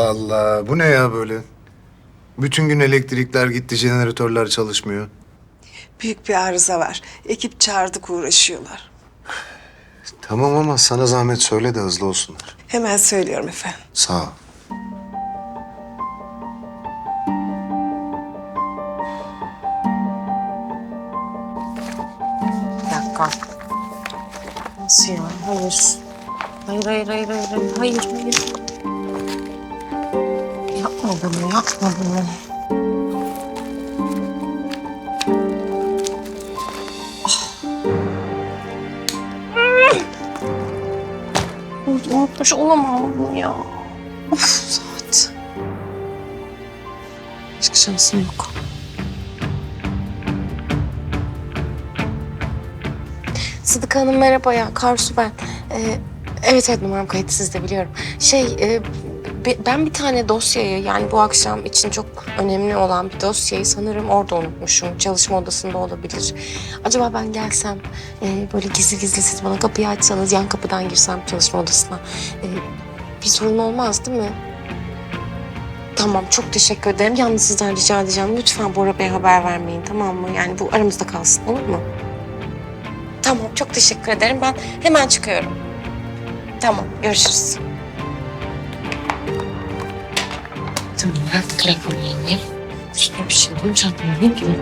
Allah. Bu ne ya böyle? Bütün gün elektrikler gitti, jeneratörler çalışmıyor. Büyük bir arıza var. Ekip çağırdık uğraşıyorlar. Tamam ama sana zahmet söyle de hızlı olsunlar. Hemen söylüyorum efendim. Sağ ol. Bir dakika. Nasıl ya? Hayır. Hayır, hayır, hayır, hayır, hayır, hayır, hayır. Bunu, yapma bunu. Unutmuş olamam bunu ya. Of saat. Başka şansım yok. Sıdıka Hanım merhaba ya. Karsu ben. Ee, evet evet numaram kayıtlı siz biliyorum. Şey e, be- ben bir tane dosyayı yani bu akşam için çok önemli olan bir dosyayı sanırım orada unutmuşum. Çalışma odasında olabilir. Acaba ben gelsem e, böyle gizli gizli siz bana kapıyı açsanız yan kapıdan girsem çalışma odasına. E, bir sorun olmaz değil mi? Tamam çok teşekkür ederim. Yalnız sizden rica edeceğim. Lütfen Bora Bey'e haber vermeyin tamam mı? Yani bu aramızda kalsın olur mu? Tamam, çok teşekkür ederim. Ben hemen çıkıyorum. Tamam, görüşürüz. Tamam, ben telefonu yiyeyim. Üstüne bir şey bulacağım. Ne bileyim.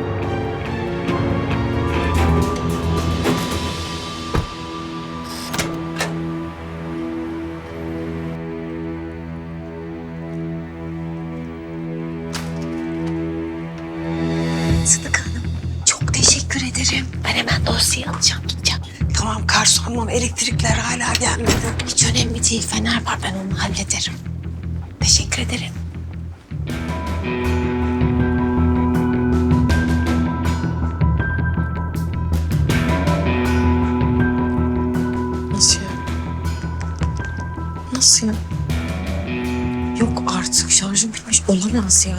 Sıdık Hanım, çok teşekkür ederim. Ben hemen dosyayı alacağım, gideceğim. Tamam Karsu ama elektrikler hala gelmedi. Hiç önemli değil. Fener var. Ben onu hallederim. Teşekkür ederim. Nasıl ya? Nasıl ya? Yok artık şarjım bitmiş. Olamaz ya.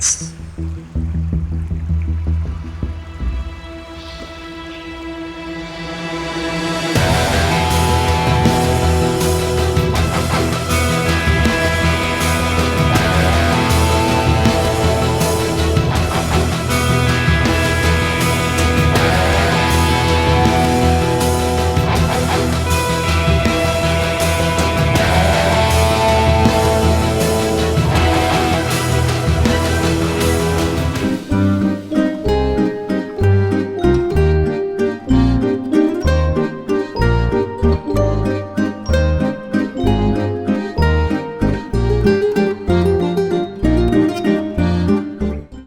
Cık.